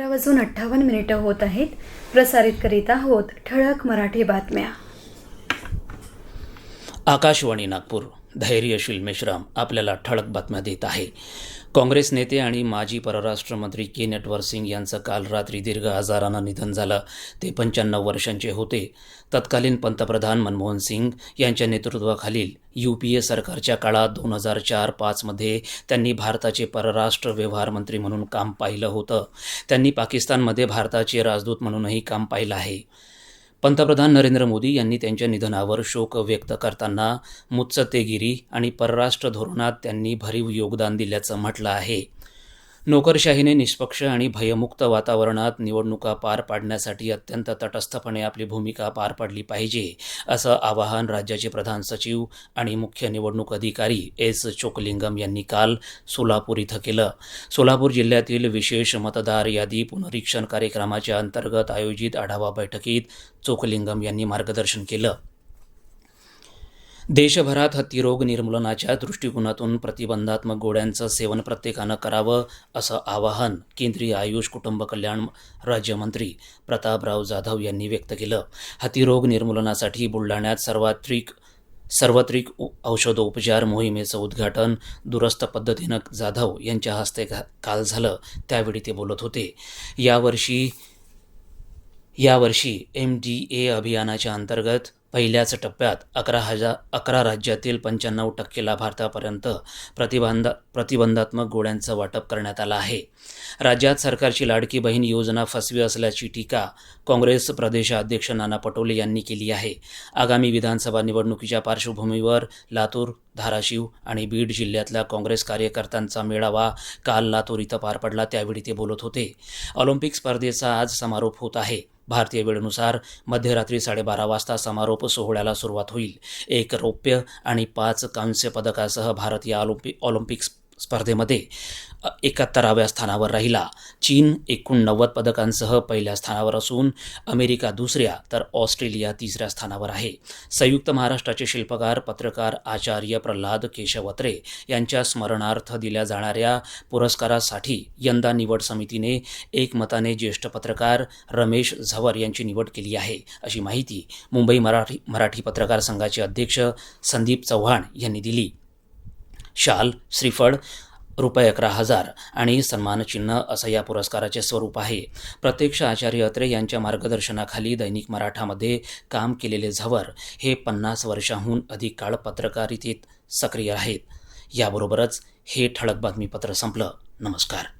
अकरा वाजून अठ्ठावन्न मिनिटं होत आहेत. प्रसारित करीत आहोत ठळक मराठी बातम्या. आकाशवाणी नागपूर. धैर्यशील मेश्राम आपल्याला ठळक बातम्या देत आहे. काँग्रेस नेते आणि माजी परराष्ट्र मंत्री के नटवर सिंग यांचं काल रात्री दीर्घ आजारानं निधन झालं. ते पंच्याण्णव वर्षांचे होते. तत्कालीन पंतप्रधान मनमोहन सिंग यांच्या नेतृत्वाखालील यू पी ए सरकारच्या काळात दोन हजार चार पाचमध्ये त्यांनी भारताचे परराष्ट्र व्यवहार मंत्री म्हणून काम पाहिलं होतं. त्यांनी पाकिस्तानमध्ये भारताचे राजदूत म्हणूनही काम पाहिलं आहे. पंतप्रधान नरेंद्र मोदी यांनी त्यांच्या निधनावर शोक व्यक्त करताना मुत्सतेगिरी आणि परराष्ट्र धोरणात त्यांनी भरीव योगदान दिल्याचं म्हटलं आहे. नोकरशाहीने निष्पक्ष आणि भयमुक्त वातावरणात निवडणुका पार पाडण्यासाठी अत्यंत तटस्थपणे आपली भूमिका पार पाडली पाहिजे असं आवाहन राज्याचे प्रधान सचिव आणि मुख्य निवडणूक अधिकारी एस चोकलिंगम यांनी काल सोलापूर इथं केलं. सोलापूर जिल्ह्यातील विशेष मतदार यादी पुनरीक्षण कार्यक्रमाच्या अंतर्गत आयोजित आढावा बैठकीत चोकलिंगम यांनी मार्गदर्शन केलं. देशभरात हत्तीरोग निर्मूलनाच्या दृष्टिकोनातून प्रतिबंधात्मक गोळ्यांचं सेवन प्रत्येकानं करावं असं आवाहन केंद्रीय आयुष कुटुंब कल्याण राज्यमंत्री प्रतापराव जाधव यांनी व्यक्त केलं. हत्तीरोग निर्मूलनासाठी बुलढाण्यात सर्वात्रिक सार्वत्रिक उ- औषधोपचार मोहिमेचं उद्घाटन दुरस्त पद्धतीनं जाधव यांच्या हस्ते घा- काल झालं. त्यावेळी ते बोलत होते. यावर्षी यावर्षी एम डी ए अभियानाच्या अंतर्गत पहिल्याच टप्प्यात अकरा हजार अकरा राज्यातील पंच्याण्णव टक्के लाभार्थ्यापर्यंत प्रतिबंध प्रतिबंधात्मक गोळ्यांचं वाटप करण्यात आलं आहे. राज्यात सरकारची लाडकी बहीण योजना फसवी असल्याची टीका काँग्रेस प्रदेशाध्यक्ष नाना पटोले यांनी केली आहे. आगामी विधानसभा निवडणुकीच्या पार्श्वभूमीवर लातूर धाराशिव आणि बीड जिल्ह्यातल्या काँग्रेस कार्यकर्त्यांचा मेळावा काल लातूर इथं पार पडला त्यावेळी ते बोलत होते. ऑलिम्पिक स्पर्धेचा आज समारोप होत आहे. भारतीय वेळेनुसार मध्यरात्री साडेबारा वाजता समारोप सोहळ्याला सुरुवात होईल. एक रौप्य आणि पाच कांस्य पदकासह भारत या ऑलिम्पिक ऑलिम्पिक्स स्पर्धेमध्ये एकाहत्तराव्या स्थानावर राहिला. चीन एकूण नव्वद पदकांसह पहिल्या स्थानावर असून अमेरिका दुसऱ्या तर ऑस्ट्रेलिया तिसऱ्या स्थानावर आहे. संयुक्त महाराष्ट्राचे शिल्पकार पत्रकार आचार्य प्रल्हाद केशवत्रे यांच्या स्मरणार्थ दिल्या जाणाऱ्या पुरस्कारासाठी यंदा निवड समितीने एकमताने ज्येष्ठ पत्रकार रमेश झवर यांची निवड केली आहे. अशी माहिती मुंबई मराठी मराठी पत्रकार संघाचे अध्यक्ष संदीप चव्हाण यांनी दिली. शाल श्रीफळ रुपये अकरा हजार आणि सन्मानचिन्ह असं या पुरस्काराचे स्वरूप आहे. प्रत्यक्ष आचार्य अत्रे यांच्या मार्गदर्शनाखाली दैनिक मराठामध्ये काम केलेले झवर हे पन्नास वर्षांहून अधिक काळ पत्रकारितेत सक्रिय आहेत. याबरोबरच हे ठळक बातमीपत्र संपलं. नमस्कार.